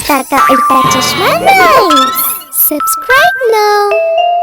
Gitarka Ultra Czeszma Subscribe now!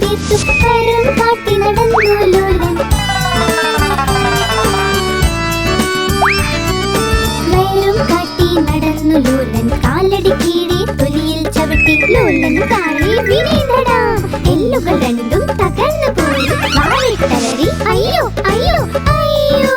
വീട്ടു പരം കാട്ടി നടന്നു ലോലൻ വയറും കാട്ടി നടന്നു ലോലൻ കാലടി കീഴെ തൊലിയിൽ ചവിട്ടി ലോലൻ താഴെ വിനീതടാ എല്ലുകൾ രണ്ടും തകർന്നു പോയി. വാളിൽ തളറി അയ്യോ അയ്യോ അയ്യോ.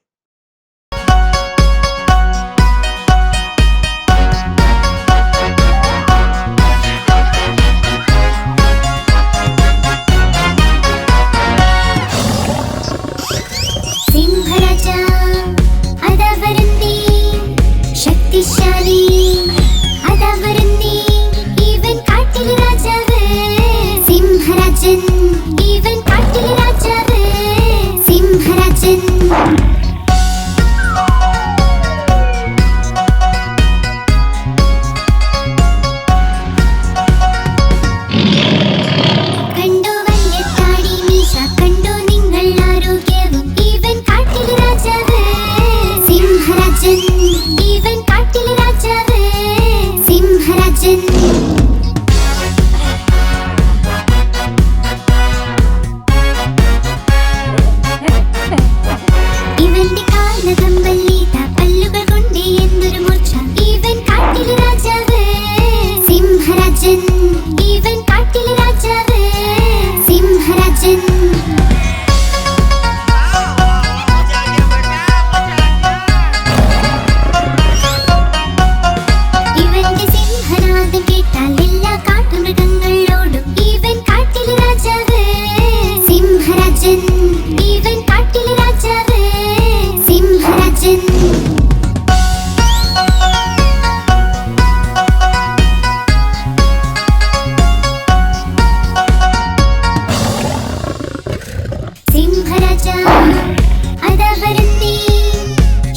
അതാ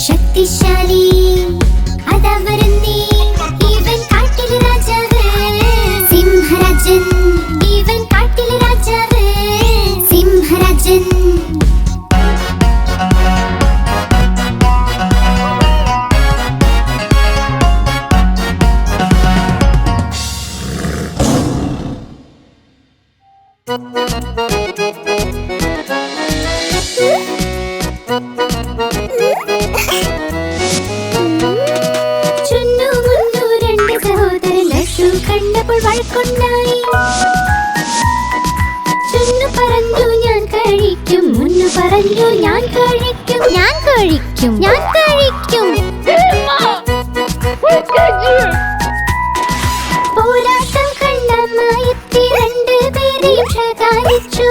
ശക്തിശാലി. കഴിക്കും. മുന്നു പറഞ്ഞു ഞാൻ കഴിക്കും. ഞാൻ കഴിക്കും. ഞാൻ കഴിക്കും. പോരാട്ടം കണ്ടമായെത്തി രണ്ട് പേരെയും ശകാരിച്ചു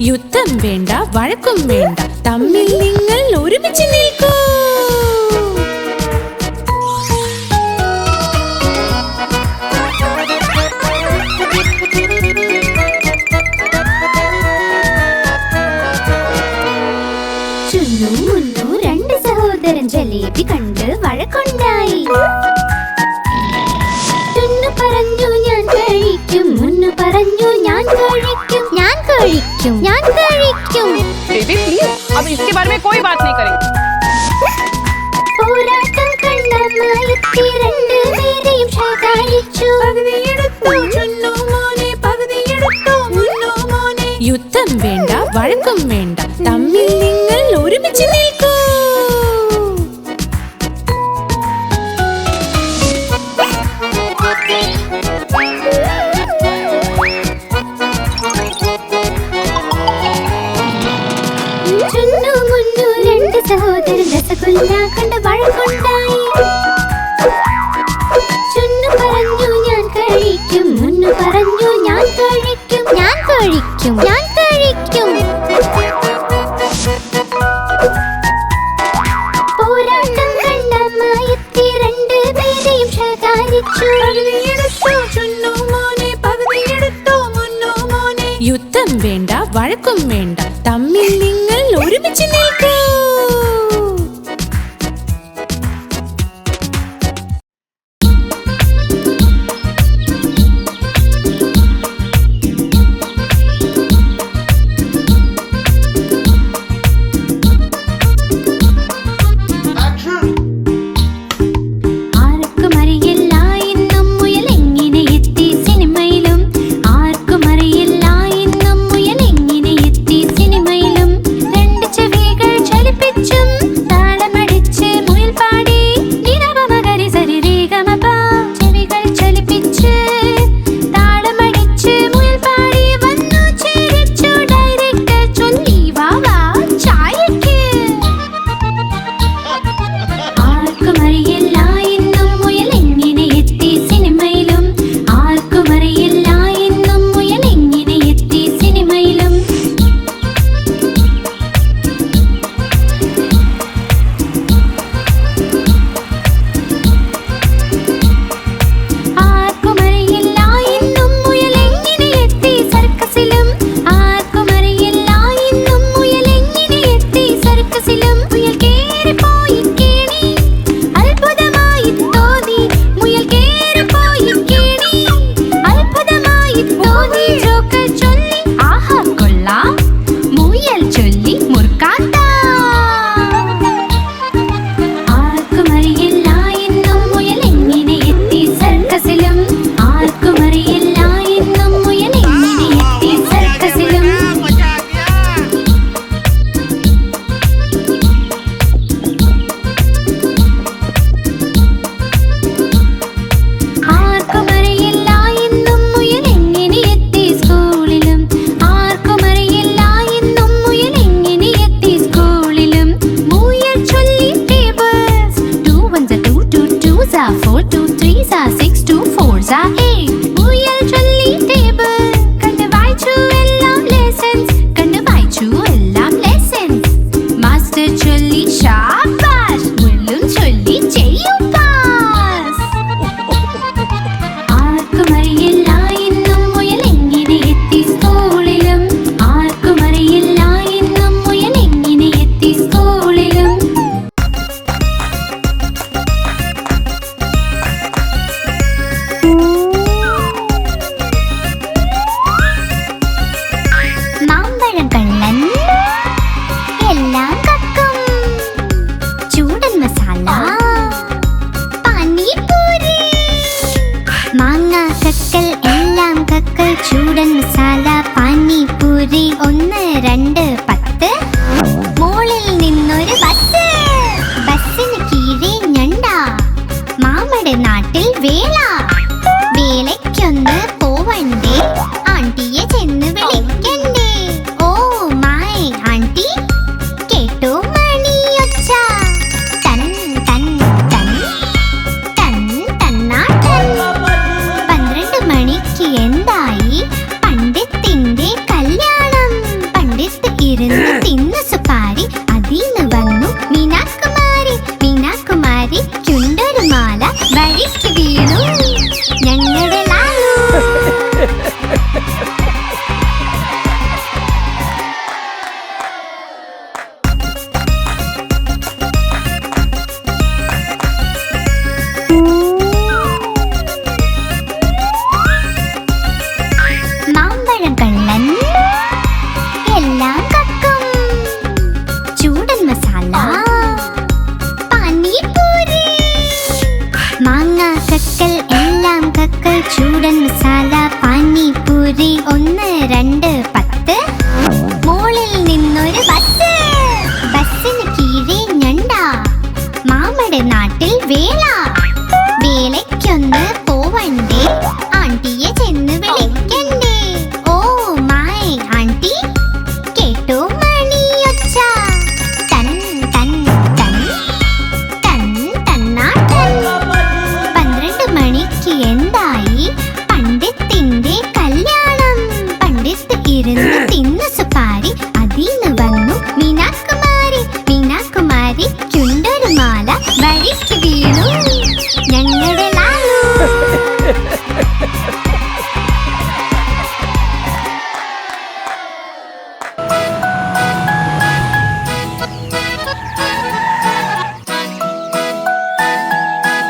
യുദ്ധം വേണ്ട വഴക്കും വേണ്ട. തമ്മിൽ നിങ്ങൾ ഒരുമിച്ച് നിൽക്കൂ. സഹോദരൻ ജലേബി കണ്ട് വഴക്കുണ്ടായി ചുന്നു പറഞ്ഞു ഞാൻ കഴിക്കും മുന്നു പറഞ്ഞു ഞാൻ കഴിക്കും ഞാൻ കഴിക്കും ഞാൻ കഴിക്കും बेबी प्लीज अब इसके बारे में कोई बात नहीं करेंगे പോരാട്ടം കണ്ടമായെത്തി രണ്ട് പേരെയും ശകാരിച്ചു യുദ്ധം വേണ്ട വഴക്കും വേണ്ട ഞാൻ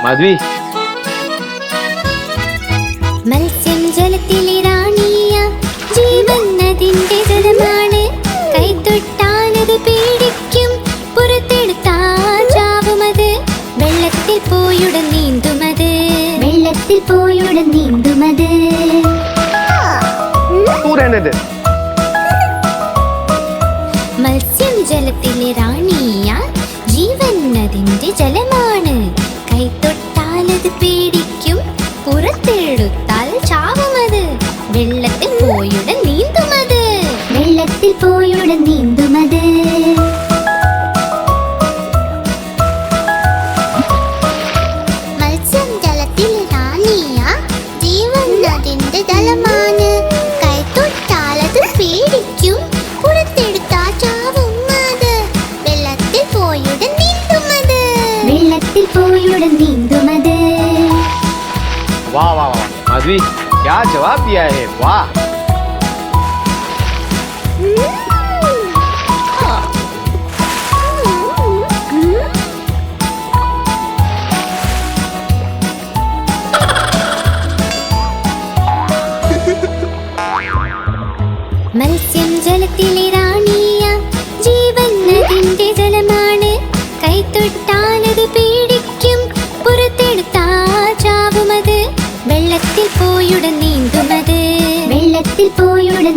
മധുവി. മത്സ്യം ജലത്തിലെ റാണിയ ജീവൻ നദിന്റെ ജലമാണ് കൈതൊട്ടാനത് പേടിക്കും പുറത്തെടുത്താ ചാവുമത് വെള്ളത്തിൽ പോയുടൻ നീന്തുമത് വെള്ളത്തിൽ പോയുടൻ നീന്തുമത് മത്സ്യം ജലത്തിലെ रिजवी क्या जवाब दिया है? वाह। मत्स्यं जलतिले വെള്ളത്തിൽ പോയുടൻ